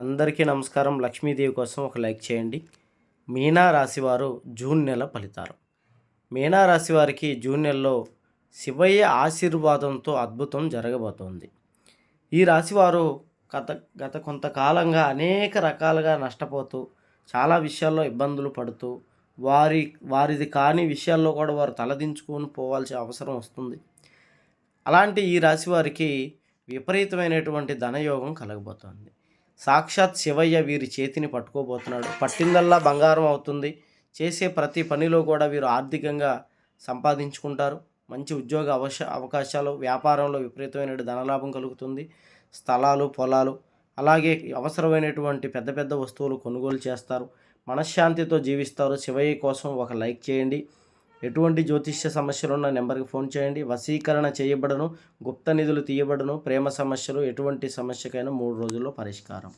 అందరికీ నమస్కారం. లక్ష్మీదేవి కోసం ఒక లైక్ చేయండి. మీనా రాశివారు జూన్ నెల ఫలితాలు. మీనా రాశి వారికి జూన్ నెలలో శివయ్య ఆశీర్వాదంతో అద్భుతం జరగబోతోంది. ఈ రాశివారు గత గత కొంతకాలంగా అనేక రకాలుగా నష్టపోతూ చాలా విషయాల్లో ఇబ్బందులు పడుతూ వారి వారిది కాని విషయాల్లో కూడా వారు తలదించుకొని పోవాల్సిన అవసరం వస్తుంది. అలాంటి ఈ రాశి వారికి విపరీతమైనటువంటి ధనయోగం కలగబోతోంది. సాక్షాత్ శివయ్య వీరి చేతిని పట్టుకోబోతున్నాడు. పట్టిందల్లా బంగారం అవుతుంది. చేసే ప్రతి పనిలో కూడా వీరు ఆర్థికంగా సంపాదించుకుంటారు. మంచి ఉద్యోగ అవశ అవకాశాలు వ్యాపారంలో విపరీతమైన ధనలాభం కలుగుతుంది. స్థలాలు పొలాలు అలాగే అవసరమైనటువంటి పెద్ద పెద్ద వస్తువులు కొనుగోలు చేస్తారు. మనశ్శాంతితో జీవిస్తారు. శివయ్య కోసం ఒక లైక్ చేయండి. ఎటువంటి జ్యోతిష్య సమస్యలు ఉన్న నెంబర్కి ఫోన్ చేయండి. వశీకరణ చేయబడను గుప్త నిధులు తీయబడను ప్రేమ సమస్యలు ఎటువంటి సమస్యకైనా మూడు రోజుల్లో పరిష్కారం.